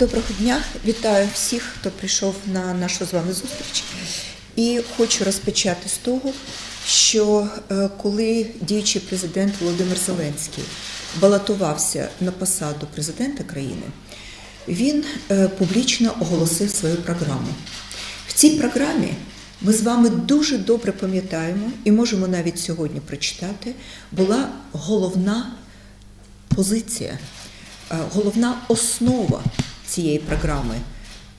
Доброго дня, вітаю всіх, хто прийшов на нашу з вами зустріч. І хочу розпочати з того, що е, коли діючий президент Володимир Зеленський балотувався на посаду президента країни, він е, публічно оголосив свою програму. В цій програмі ми з вами дуже добре пам'ятаємо і можемо навіть сьогодні прочитати, була головна позиція, е, головна основа цієї програми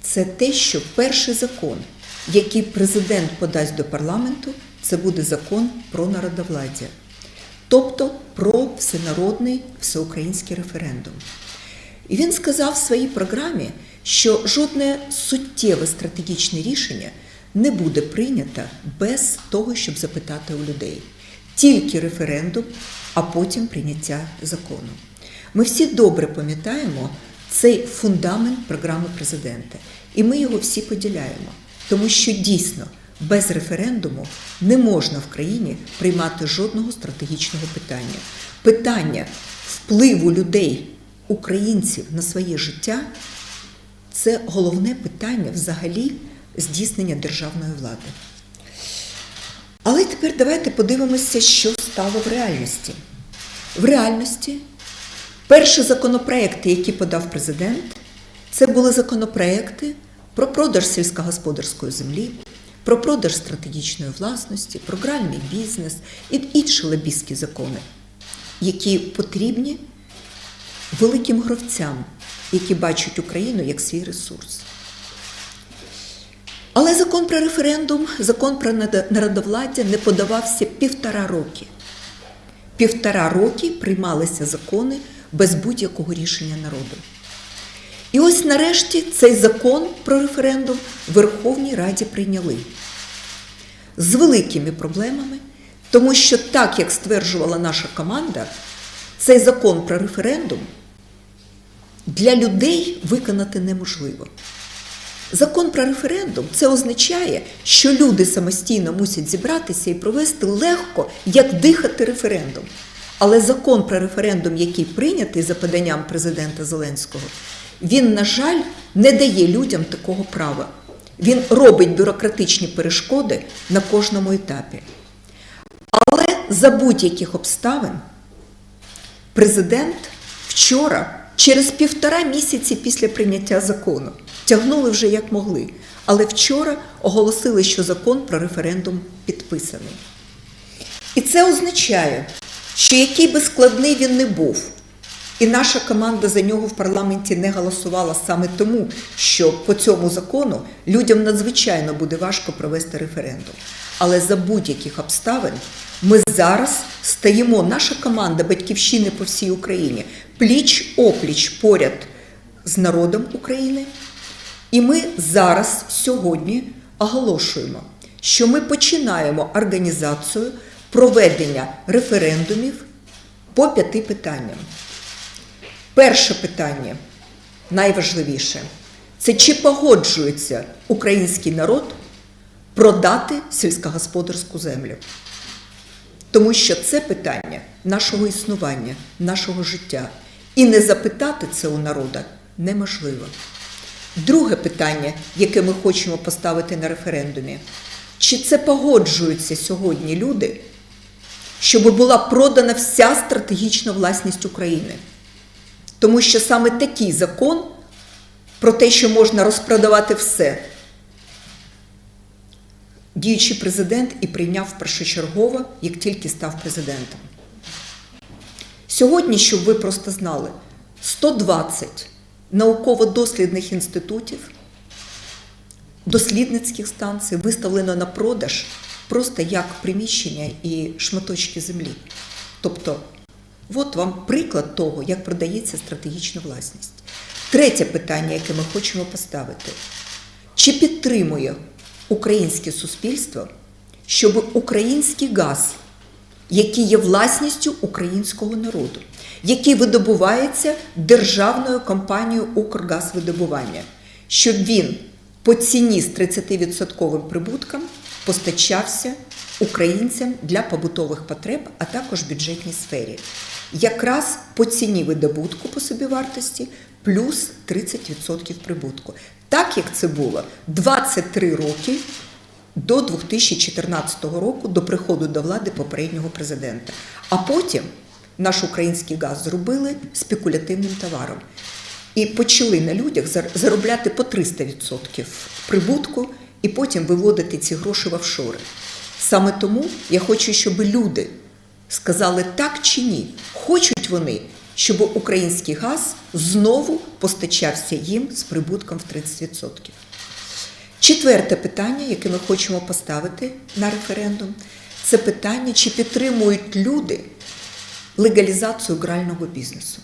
це те, що перший закон, який президент подасть до парламенту, це буде закон про народовладдя, тобто про всенародний всеукраїнський референдум. І він сказав в своїй програмі, що жодне суттєве стратегічне рішення не буде прийнято без того, щоб запитати у людей. Тільки референдум, а потім прийняття закону. Ми всі добре пам'ятаємо цей фундамент програми президента, і ми його всі поділяємо, тому що дійсно без референдуму не можна в країні приймати жодного стратегічного питання. Питання впливу людей, українців на своє життя це головне питання взагалі здійснення державної влади. Але тепер давайте подивимося, що стало в реальності. В реальності перші законопроекти, які подав президент, це були законопроекти про продаж сільськогосподарської землі, про продаж стратегічної власності, про гральний бізнес і інші лобістські закони, які потрібні великим гравцям, які бачать Україну як свій ресурс. Але закон про референдум, закон про народовладдя не подавався півтора роки. Півтора роки приймалися закони без будь-якого рішення народу. І ось нарешті цей закон про референдум в Верховній Раді прийняли з великими проблемами, тому що, так як стверджувала наша команда, цей закон про референдум для людей виконати неможливо. Закон про референдум це означає, що люди самостійно мусять зібратися і провести легко, як дихати референдум. Але закон про референдум, який прийнятий за поданням президента Зеленського, він, на жаль, не дає людям такого права. Він робить бюрократичні перешкоди на кожному етапі. Але за будь-яких обставин президент вчора, через півтора місяці після прийняття закону, тягнули вже як могли, але вчора оголосили, що закон про референдум підписаний. І це означає, що який би складний він не був, і наша команда за нього в парламенті не голосувала саме тому, що по цьому закону людям надзвичайно буде важко провести референдум. Але за будь-яких обставин ми зараз стаємо, наша команда Батьківщини по всій Україні, пліч опліч поряд з народом України. І ми зараз сьогодні оголошуємо, що ми починаємо організацію проведення референдумів по п'яти питанням. Перше питання, найважливіше, це чи погоджується український народ продати сільськогосподарську землю. Тому що це питання нашого існування, нашого життя. І не запитати це у народу неможливо. Друге питання, яке ми хочемо поставити на референдумі, чи це погоджуються сьогодні люди, щоб була продана вся стратегічна власність України? Тому що саме такий закон про те, що можна розпродавати все, діючий президент і прийняв першочергово, як тільки став президентом. Сьогодні, щоб ви просто знали, 120 науково-дослідних інститутів, дослідницьких станцій виставлено на продаж просто як приміщення і шматочки землі. Тобто, от вам приклад того, як продається стратегічна власність. Третє питання, яке ми хочемо поставити: чи підтримує українське суспільство, щоб український газ, який є власністю українського народу, який видобувається державною компанією Укргазвидобування, щоб він по ціні з 30% прибутком постачався українцям для побутових потреб, а також бюджетній сфері. Якраз по ціні видобутку по собівартості плюс 30% прибутку. Так як це було 23 роки до 2014 року, до приходу до влади попереднього президента. А потім наш український газ зробили спекулятивним товаром. І почали на людях зар- заробляти по 300% прибутку і потім виводити ці гроші в офшори. Саме тому я хочу, щоб люди сказали так чи ні. Хочуть вони, щоб український газ знову постачався їм з прибутком в 30%. Четверте питання, яке ми хочемо поставити на референдум, це питання, чи підтримують люди легалізацію грального бізнесу.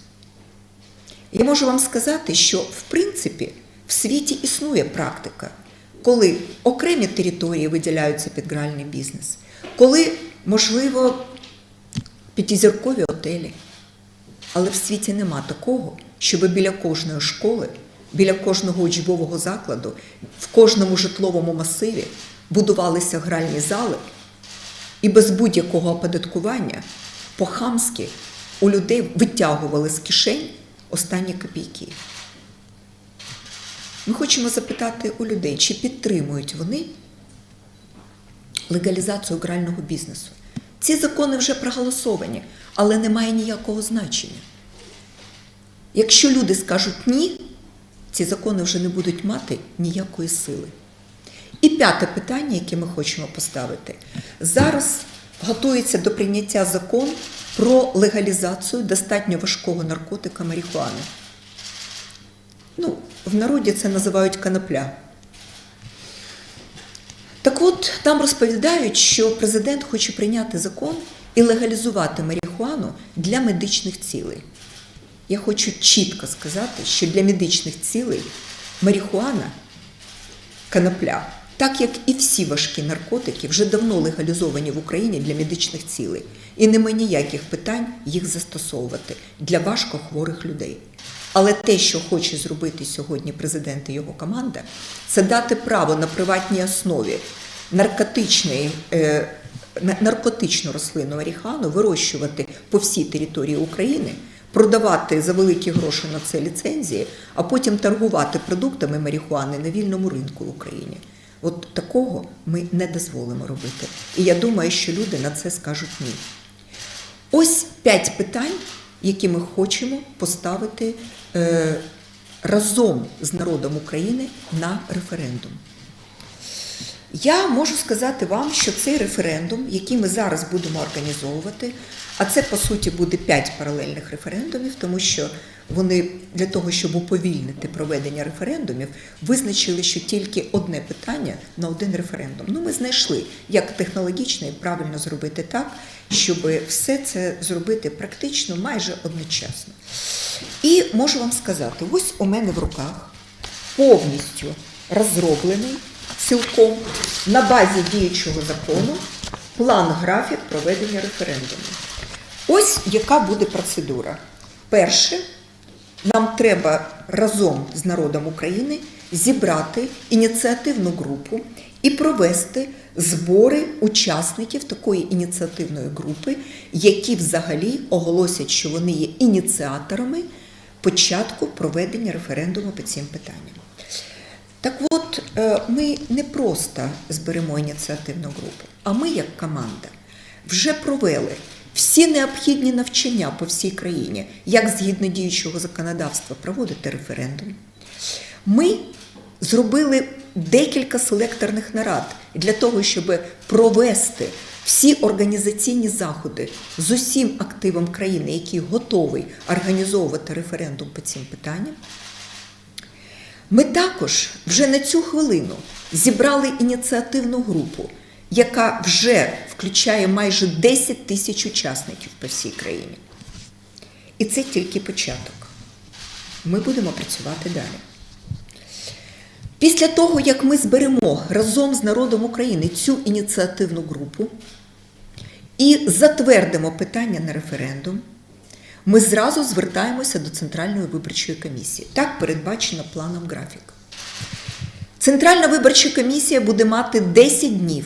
Я можу вам сказати, що в принципі в світі існує практика, коли окремі території виділяються під гральний бізнес, коли, можливо, п'ятизіркові готелі. Але в світі нема такого, щоб біля кожної школи, біля кожного учбового закладу, в кожному житловому масиві будувалися гральні зали, і без будь-якого оподаткування по-хамськи у людей витягували з кишень останні копійки. Ми хочемо запитати у людей, чи підтримують вони легалізацію грального бізнесу. Ці закони вже проголосовані, але немає ніякого значення. Якщо люди скажуть ні, ці закони вже не будуть мати ніякої сили. І п'яте питання, яке ми хочемо поставити. Зараз готується до прийняття закон про легалізацію достатньо важкого наркотика марихуани. Ну, в народі це називають канапля. Так от там розповідають, що президент хоче прийняти закон і легалізувати марихуану для медичних цілей. Я хочу чітко сказати, що для медичних цілей марихуана, канапля, так як і всі важкі наркотики, вже давно легалізовані в Україні для медичних цілей. І нема ніяких питань їх застосовувати для важкохворих людей. Але те, що хоче зробити сьогодні президент і його команда, це дати право на приватній основі наркотичної, е, наркотичну рослину марихуану вирощувати по всій території України, продавати за великі гроші на це ліцензії, а потім торгувати продуктами марихуани на вільному ринку в Україні. От такого ми не дозволимо робити. І я думаю, що люди на це скажуть ні. Ось п'ять питань, які ми хочемо поставити е, разом з народом України на референдум. Я можу сказати вам, що цей референдум, який ми зараз будемо організовувати, а це по суті буде п'ять паралельних референдумів, тому що вони для того, щоб уповільнити проведення референдумів, визначили, що тільки одне питання на один референдум. Ну, ми знайшли, як технологічно і правильно зробити так, щоб все це зробити практично майже одночасно. І можу вам сказати, ось у мене в руках повністю розроблений цілком на базі діючого закону план графік проведення референдуму. Ось яка буде процедура. Перше, нам треба разом з народом України зібрати ініціативну групу і провести збори учасників такої ініціативної групи, які взагалі оголосять, що вони є ініціаторами початку проведення референдуму по цим питанням. Так от, е, ми не просто зберемо ініціативну групу, а ми, як команда, вже провели всі необхідні навчання по всій країні, як згідно діючого законодавства проводити референдум. Ми зробили декілька селекторних нарад для того, щоб провести всі організаційні заходи з усім активом країни, який готовий організовувати референдум по цим питанням. Ми також вже на цю хвилину зібрали ініціативну групу, яка вже включає майже 10 тисяч учасників по всій країні. І це тільки початок. Ми будемо працювати далі. Після того, як ми зберемо разом з народом України цю ініціативну групу і затвердимо питання на референдум, ми зразу звертаємося до Центральної виборчої комісії. Так передбачено планом графіка. Центральна виборча комісія буде мати 10 днів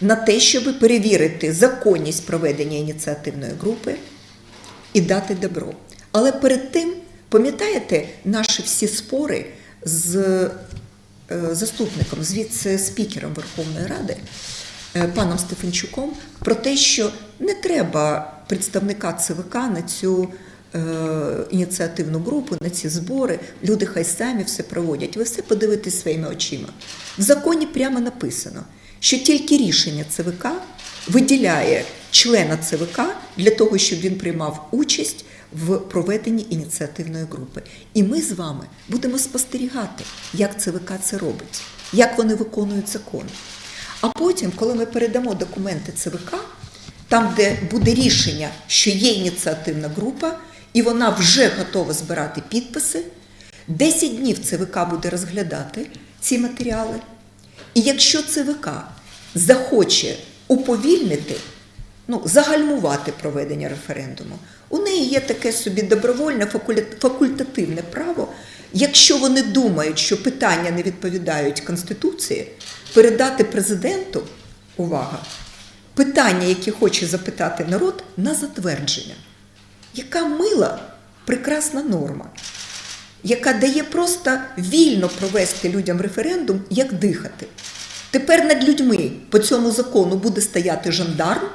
на те, щоб перевірити законність проведення ініціативної групи і дати добро. Але перед тим, пам'ятаєте, наші всі спори з е, заступником, з віце-спікером Верховної Ради, е, паном Стефанчуком, про те, що не треба представника ЦВК на цю е, ініціативну групу, на ці збори. Люди хай самі все проводять. Ви все подивитесь своїми очима. В законі прямо написано, що тільки рішення ЦВК виділяє члена ЦВК для того, щоб він приймав участь в проведенні ініціативної групи. І ми з вами будемо спостерігати, як ЦВК це робить, як вони виконують закон. А потім, коли ми передамо документи ЦВК, там, де буде рішення, що є ініціативна група, і вона вже готова збирати підписи, 10 днів ЦВК буде розглядати ці матеріали. І якщо ЦВК захоче уповільнити, ну, загальмувати проведення референдуму, у неї є таке собі добровольне факультативне право, якщо вони думають, що питання не відповідають Конституції, передати президенту, увага, питання, які хоче запитати народ, на затвердження. Яка мила, прекрасна норма, яка дає просто вільно провести людям референдум, як дихати. Тепер над людьми по цьому закону буде стояти жандарм.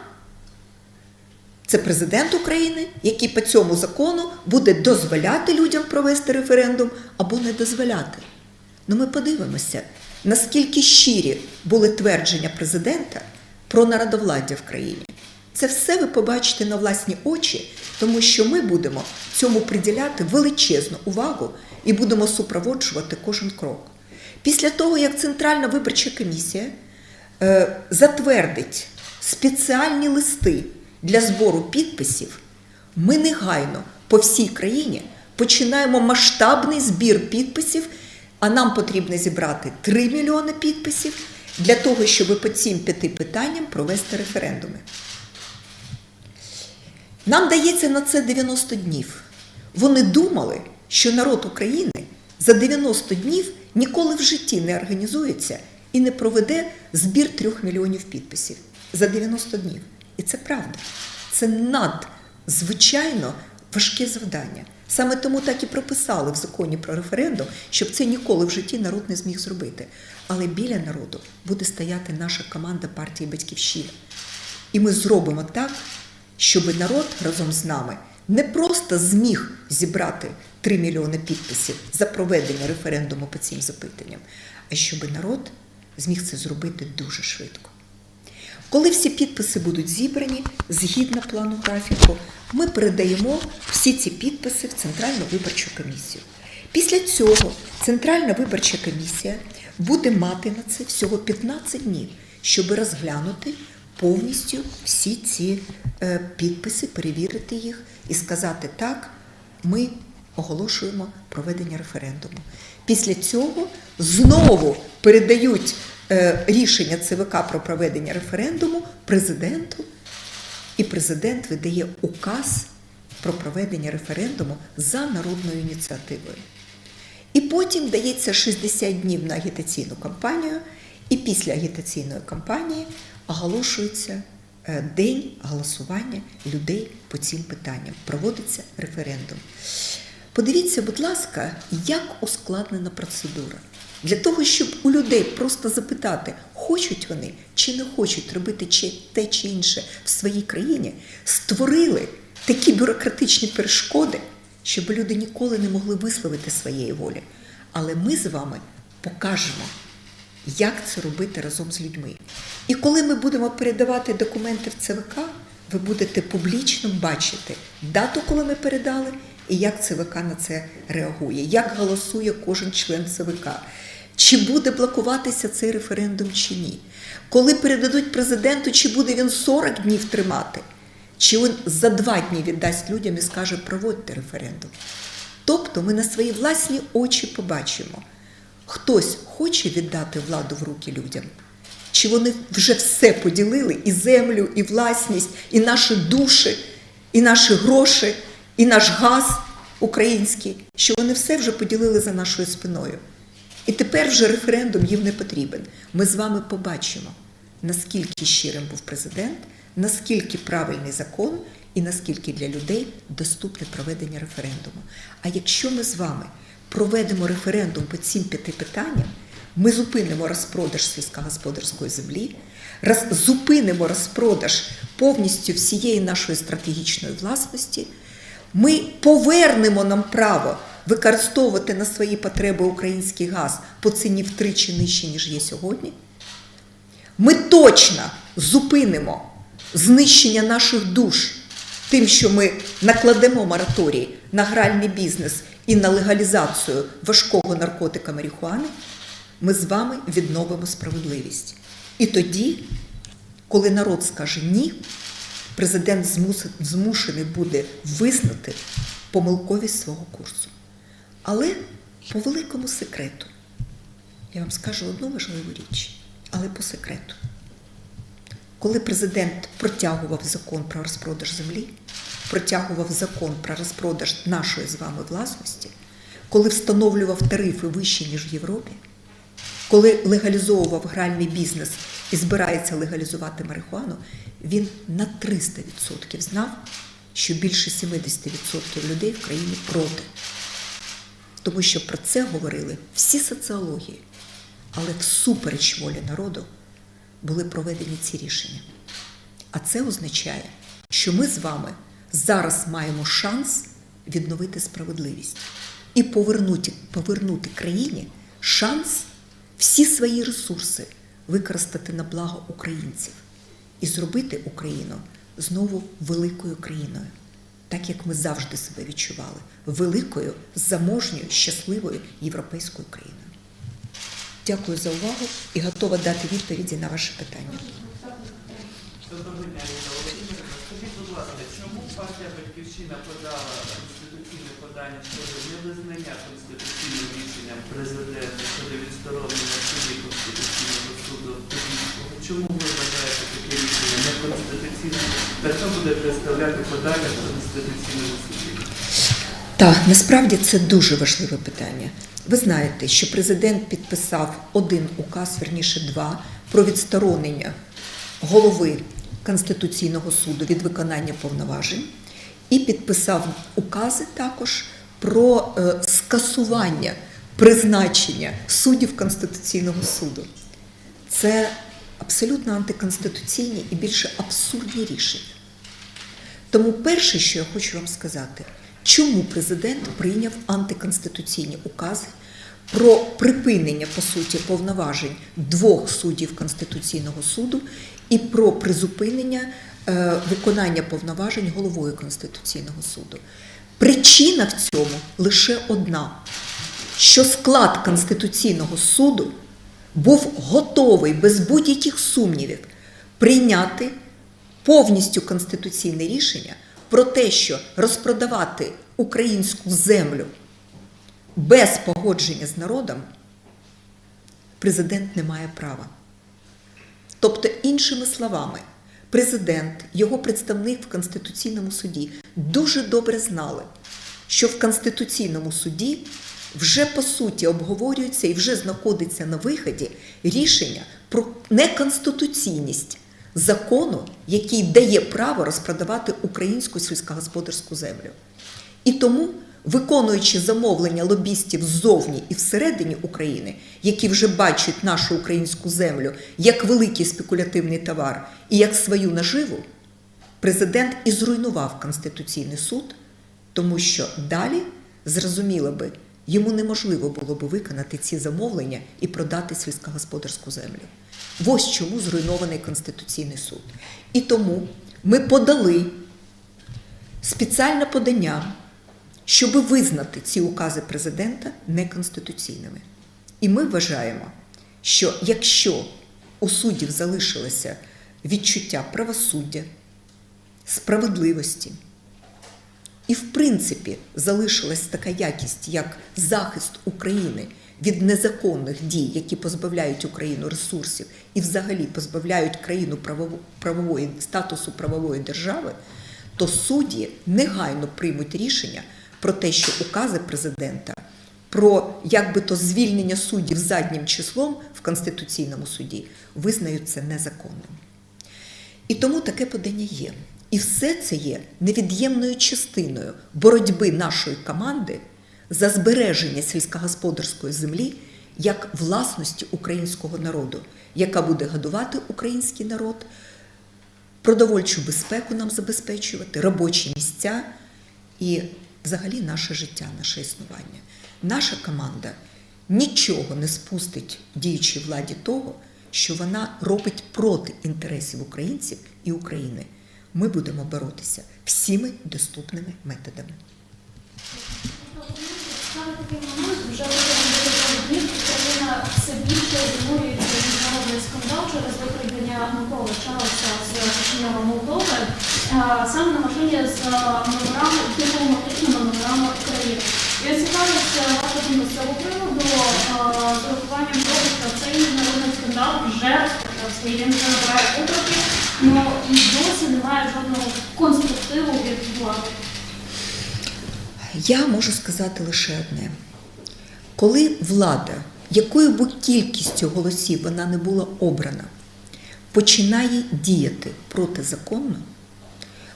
Це президент України, який по цьому закону буде дозволяти людям провести референдум або не дозволяти. Ну ми подивимося, наскільки щирі були твердження президента про народовладдя в країні. Це все ви побачите на власні очі, тому що ми будемо цьому приділяти величезну увагу і будемо супроводжувати кожен крок. Після того, як Центральна виборча комісія е, затвердить спеціальні листи для збору підписів, ми негайно по всій країні починаємо масштабний збір підписів, а нам потрібно зібрати 3 мільйони підписів для того, щоб по цим п'яти питанням провести референдуми. Нам дається на це 90 днів. Вони думали, що народ України за 90 днів ніколи в житті не організується і не проведе збір трьох мільйонів підписів за 90 днів. І це правда. Це надзвичайно важке завдання. Саме тому так і прописали в законі про референдум, щоб це ніколи в житті народ не зміг зробити. Але біля народу буде стояти наша команда партії Батьківщина. І ми зробимо так, щоб народ разом з нами не просто зміг зібрати 3 мільйони підписів за проведення референдуму по цим запитанням, а щоб народ зміг це зробити дуже швидко. Коли всі підписи будуть зібрані згідно плану графіку, ми передаємо всі ці підписи в Центральну виборчу комісію. Після цього Центральна виборча комісія буде мати на це всього 15 днів, щоб розглянути повністю всі ці е, підписи, перевірити їх і сказати так, ми оголошуємо проведення референдуму. Після цього знову передають е, рішення ЦВК про проведення референдуму президенту, і президент видає указ про проведення референдуму за народною ініціативою. І потім дається 60 днів на агітаційну кампанію, і після агітаційної кампанії оголошується е, день голосування людей по цим питанням. Проводиться референдум. Подивіться, будь ласка, як ускладнена процедура. Для того, щоб у людей просто запитати, хочуть вони чи не хочуть робити чи те чи інше в своїй країні, створили такі бюрократичні перешкоди, щоб люди ніколи не могли висловити своєї волі. Але ми з вами покажемо, як це робити разом з людьми. І коли ми будемо передавати документи в ЦВК, ви будете публічно бачити дату, коли ми передали, і як ЦВК на це реагує, як голосує кожен член ЦВК. Чи буде блокуватися цей референдум чи ні? Коли передадуть президенту, чи буде він 40 днів тримати, чи він за два дні віддасть людям і скаже проводьте референдум. Тобто ми на свої власні очі побачимо, хтось хоче віддати владу в руки людям, чи вони вже все поділили і землю, і власність, і наші душі, і наші гроші, і наш газ український, що вони все вже поділили за нашою спиною. І тепер вже референдум їм не потрібен. Ми з вами побачимо, наскільки щирим був президент, наскільки правильний закон і наскільки для людей доступне проведення референдуму. А якщо ми з вами проведемо референдум по цим п'яти питанням, ми зупинимо розпродаж сільськогосподарської землі, роз, зупинимо розпродаж повністю всієї нашої стратегічної власності. Ми повернемо нам право використовувати на свої потреби український газ по ціні втричі нижче, ніж є сьогодні. Ми точно зупинимо знищення наших душ тим, що ми накладемо мораторій на гральний бізнес і на легалізацію важкого наркотика марихуани, ми з вами відновимо справедливість. І тоді, коли народ скаже ні, президент змушений буде визнати помилковість свого курсу. Але по великому секрету. Я вам скажу одну важливу річ, але по секрету. Коли президент протягував закон про розпродаж землі, протягував закон про розпродаж нашої з вами власності, коли встановлював тарифи вищі, ніж в Європі, коли легалізовував гральний бізнес і збирається легалізувати марихуану, він на 300% знав, що більше 70% людей в країні проти. Тому що про це говорили всі соціології, але всупереч волі народу були проведені ці рішення. А це означає, що ми з вами зараз маємо шанс відновити справедливість і повернути, повернути країні шанс всі свої ресурси використати на благо українців і зробити Україну знову великою країною, так як ми завжди себе відчували великою, заможньою, щасливою європейською країною. Дякую за увагу і готова дати відповіді на ваші питання. Доброго дня, Скажіть, будь ласка, чому партія Батьківщина подала конституційне подання щодо невизнання конституційним рішенням президента щодо Конституційного суду? Чому ви вважаєте таке рішення неконституційним? Та що буде представляти подання в Конституційному суді? Так, насправді це дуже важливе питання. Ви знаєте, що президент підписав один указ, верніше два, про відсторонення голови Конституційного суду від виконання повноважень і підписав укази також про е, скасування призначення суддів Конституційного суду. Це абсолютно антиконституційні і більше абсурдні рішення. Тому перше, що я хочу вам сказати, чому президент прийняв антиконституційні укази про припинення по суті повноважень двох суддів Конституційного суду і про призупинення е, виконання повноважень головою Конституційного суду. Причина в цьому лише одна: що склад Конституційного суду був готовий без будь-яких сумнівів прийняти повністю конституційне рішення про те, що розпродавати українську землю без погодження з народом президент не має права. Тобто, іншими словами, президент, його представник в Конституційному суді дуже добре знали, що в Конституційному суді вже по суті обговорюється і вже знаходиться на виході рішення про неконституційність закону, який дає право розпродавати українську сільськогосподарську землю. І тому, виконуючи замовлення лобістів ззовні і всередині України, які вже бачать нашу українську землю як великий спекулятивний товар і як свою наживу, президент і зруйнував Конституційний суд, тому що далі, зрозуміло би, йому неможливо було би виконати ці замовлення і продати сільськогосподарську землю. Ось чому зруйнований Конституційний суд. І тому ми подали спеціальне подання, щоб визнати ці укази президента неконституційними. І ми вважаємо, що якщо у суддів залишилося відчуття правосуддя, справедливості, і, в принципі, залишилась така якість, як захист України від незаконних дій, які позбавляють Україну ресурсів і взагалі позбавляють країну правово- правової статусу правової держави, то судді негайно приймуть рішення про те, що укази президента про як би то звільнення суддів заднім числом в Конституційному суді визнають це незаконним. І тому таке подання є. І все це є невід'ємною частиною боротьби нашої команди за збереження сільськогосподарської землі як власності українського народу, яка буде годувати український народ, продовольчу безпеку нам забезпечувати, робочі місця і взагалі наше життя, наше існування. Наша команда нічого не спустить діючій владі того, що вона робить проти інтересів українців і України. Ми будемо боротися всіми доступними методами. Україна все більше занурюється міжнародний скандал через викрадення Миколи Чарльза з Кишинєва Молдови, саме на машині з номерами, дипломатичними номерами України. Я цікавлюся ваша з цього приводу з урахуванням того, що цей вже і набирає оберти, але і досі немає жодного конструктиву від влади. Я можу сказати лише одне: коли влада, якою б кількістю голосів вона не була обрана, починає діяти протизаконно,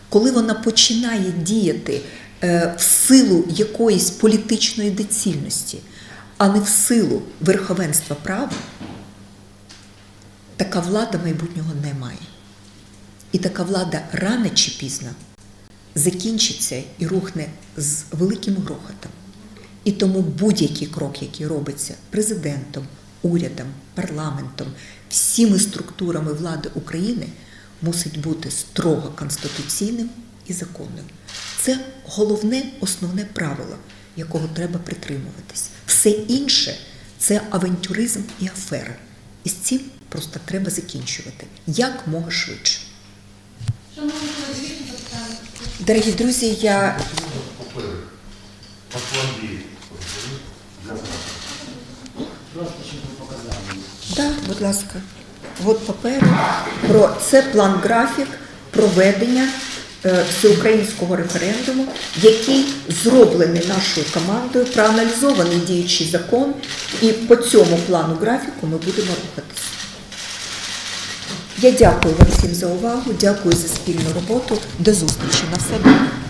коли вона починає діяти е, в силу якоїсь політичної доцільності, а не в силу верховенства права, така влада майбутнього не має. І така влада рано чи пізно закінчиться і рухне з великим грохотом. І тому будь-який крок, який робиться президентом, урядом, парламентом, всіми структурами влади України, мусить бути строго конституційним і законним. Це головне, основне правило, якого треба притримуватись. Все інше це авантюризм і афера. І з цим просто треба закінчувати як мога швидше. Дорогі друзі, я. Так, будь ласка, от паперу про це план графік проведення всеукраїнського референдуму, який зроблений нашою командою, проаналізований діючий закон, і по цьому плану графіку ми будемо рухатися. Я дякую вам всім за увагу, дякую за спільну роботу. До зустрічі на все добре.